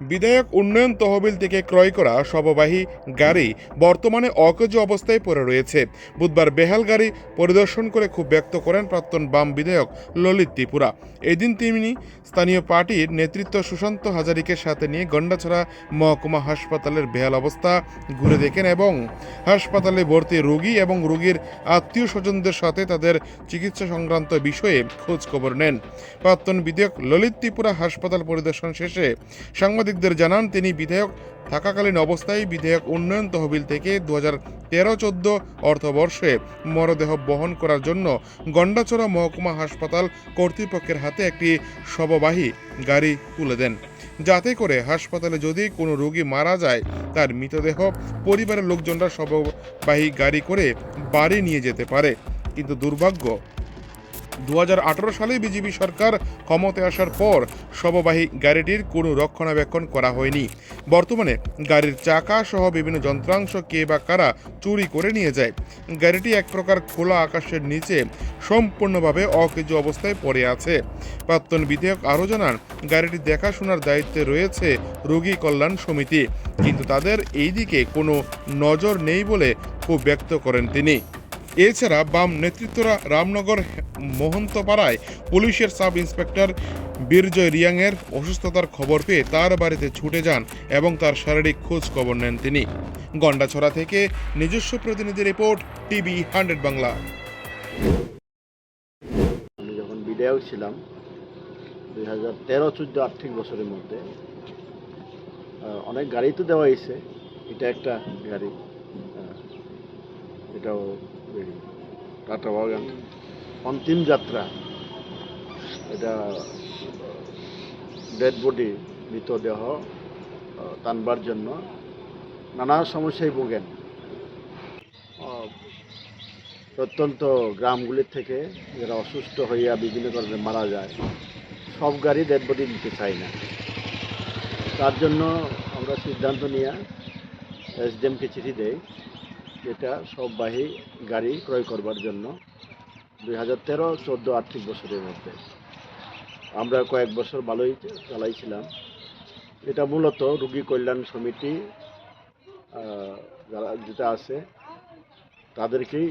বিধায়ক উন্নয়ন তহবিল থেকে ক্রয় করা শববাহী গাড়ি বর্তমানে অকেজ অবস্থায় পড়ে রয়েছে। বুধবার বেহাল গাড়ি পরিদর্শন করে খুব ব্যক্ত করেন প্রাক্তন বাম বিধায়ক ললিত ত্রিপুরা। এদিন তিনি স্থানীয় পার্টির নেতৃত্ব সুশান্ত হাজারিকে সাথে নিয়ে গন্ডাছড়া মহকুমা হাসপাতালের বেহাল অবস্থা ঘুরে দেখেন এবং হাসপাতালে ভর্তি রোগী এবং রোগীর আত্মীয় স্বজনদের সাথে তাদের চিকিৎসা সংক্রান্ত বিষয়ে খোঁজ খবর নেন। প্রাক্তন বিধায়ক ললিত ত্রিপুরা হাসপাতাল পরিদর্শন শেষে সাংবাদিকদের জানান, তিনি বিধেয়ক থাকাকালীন অবস্থায় বিধেয়ক উন্নয়ন তহবিল থেকে দু হাজার তেরো চোদ্দ অর্থবর্ষে মরদেহ বহন করার জন্য গন্ডাচড়া মহকুমা হাসপাতাল কর্তৃপক্ষের হাতে একটি শববাহী গাড়ি তুলে দেন। যাতে করে হাসপাতালে যদি কোনো রোগী মারা যায়, তার মৃতদেহ পরিবারের লোকজনরা শববাহী গাড়ি করে বাড়ি নিয়ে যেতে পারে। কিন্তু দুর্ভাগ্য দু হাজার আঠেরো সালে বিজেপি সরকার ক্ষমতায় আসার পর শববাহী গাড়িটির কোনো রক্ষণাবেক্ষণ করা হয়নি। বর্তমানে গাড়ির চাকা সহ বিভিন্ন যন্ত্রাংশ কে বা কারা চুরি করে নিয়ে যায়। গাড়িটি এক প্রকার খোলা আকাশের নিচে সম্পূর্ণভাবে অকেজো অবস্থায় পড়ে আছে। প্রাক্তন বিধায়ক আরও জানান, গাড়িটি দেখাশোনার দায়িত্বে রয়েছে রোগী কল্যাণ সমিতি, কিন্তু তাদের এই দিকে কোনো নজর নেই বলে ক্ষোভ ব্যক্ত করেন তিনি। এছাড়া বাম নেতৃত্বরা রামনগর মোহন্তপাড়ায় পুলিশের সাব ইন্সপেক্টর বীরজয় রিয়াংয়ের অসুস্থতার খবর পেয়ে তার বাড়িতে ছুটে যান এবং তার শারীরিক খোঁজ খবর নেন তিনি। গন্ডাছড়া থেকে নিজস্ব প্রতিনিধি রিপোর্ট, টিভি হান্ড্রেড বাংলা। আমি যখন বিধায়ক ছিলাম, দুই হাজার তেরো চোদ্দ আর্থিক বছরের মধ্যে অনেক গাড়ি তো দেওয়া হয়েছে। এটা একটা গাড়ি এটাও টাটা বাগান অন্তিম যাত্রা। এটা ডেড বডি, মৃতদেহ টানবার জন্য নানা সমস্যায় ভোগেন। প্রত্যন্ত গ্রামগুলির থেকে যারা অসুস্থ হইয়া বিভিন্ন কারণে মারা যায়, সব গাড়ি ডেড বডি নিতে চাই না। তার জন্য আমরা সিদ্ধান্ত নিয়ে এসডিএমকে চিঠি দেই। যেটা সববাহী গাড়ি ক্রয় করবার জন্য দুই হাজার তেরো চোদ্দ আর্থিক বছরের মধ্যে। আমরা কয়েক বছর ভালোই চালাইছিলাম। এটা মূলত রুগী কল্যাণ সমিতি যারা যেটা আছে, তাদেরকেই